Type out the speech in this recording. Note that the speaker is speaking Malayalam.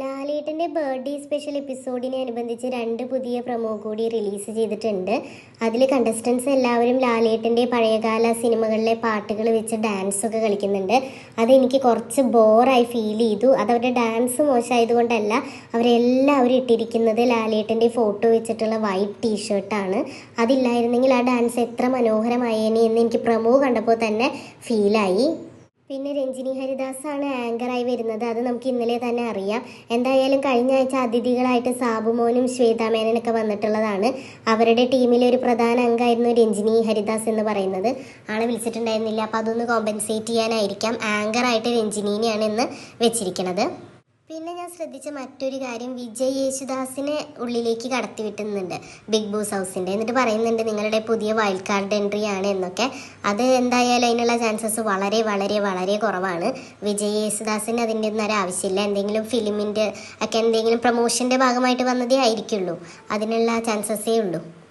ലാലേട്ടന്റെ ബർത്ത്ഡേ സ്പെഷ്യൽ എപ്പിസോഡിനെ അനുബന്ധിച്ച് രണ്ട് പുതിയ പ്രൊമോ കൂടി റിലീസ് ചെയ്തിട്ടുണ്ട്. അതിൽ കണ്ടസ്റ്റൻസ് എല്ലാവരും ലാലേട്ടന്റെ പഴയകാല സിനിമകളിലെ പാട്ടുകൾ വെച്ച് ഡാൻസൊക്കെ കളിക്കുന്നുണ്ട്. അതെനിക്ക് കുറച്ച് ബോറായി ഫീൽ ചെയ്തു. അതവരുടെ ഡാൻസ് മോശമായതുകൊണ്ടല്ല അവരെല്ലാവരും ഇട്ടിരിക്കുന്നത് ലാലേട്ടന്റെ ഫോട്ടോ വെച്ചിട്ടുള്ള വൈറ്റ് ടീഷർട്ടാണ് അതില്ലായിരുന്നെങ്കിൽ ആ ഡാൻസ് എത്ര മനോഹരമായേനെ എന്ന് എനിക്ക് പ്രൊമോ കണ്ടപ്പോൾ തന്നെ ഫീലായി പിന്നെ രഞ്ജിനി ഹരിദാസാണ് ആങ്കറായി വരുന്നത്. അത് നമുക്ക് ഇന്നലെ തന്നെ അറിയാം. എന്തായാലും കഴിഞ്ഞ ആഴ്ച അതിഥികളായിട്ട് സാബുമോനും ശ്വേതാമേനൊക്കെ വന്നിട്ടുള്ളതാണ്. അവരുടെ ടീമിലെ ഒരു പ്രധാന അംഗമായിരുന്നു രഞ്ജിനി ഹരിദാസ് എന്ന് പറയുന്നത്. ആളെ വിളിച്ചിട്ടുണ്ടായിരുന്നില്ല. അപ്പോൾ അതൊന്ന് കോമ്പൻസേറ്റ് ചെയ്യാനായിരിക്കാം. ആങ്കറായിട്ട് രഞ്ജിനീനെയാണ് ഇന്ന് വെച്ചിരിക്കുന്നത് പിന്നെ ഞാൻ ശ്രദ്ധിച്ച മറ്റൊരു കാര്യം വിജയ് യേശുദാസിനെ ഉള്ളിലേക്ക് കടത്തി വിട്ടുന്നുണ്ട് ബിഗ് ബോസ് ഹൗസിന്റെ എന്നിട്ട് പറയുന്നുണ്ട് നിങ്ങളുടെ പുതിയ വൈൽഡ് കാർഡ് എൻട്രി ആണ് എന്നൊക്കെ. അത് എന്തായാലും അതിനുള്ള ചാൻസസ് വളരെ വളരെ വളരെ കുറവാണ്. വിജയ് യേശുദാസിന് അതിന്റെ ഒന്നും ഒരാവശ്യമില്ല എന്തെങ്കിലും ഫിലിമിന്റെ ഒക്കെ എന്തെങ്കിലും പ്രൊമോഷന്റെ ഭാഗമായിട്ട് വന്നതേ ആയിരിക്കുള്ളൂ. അതിനുള്ള ചാൻസസേ ഉള്ളൂ.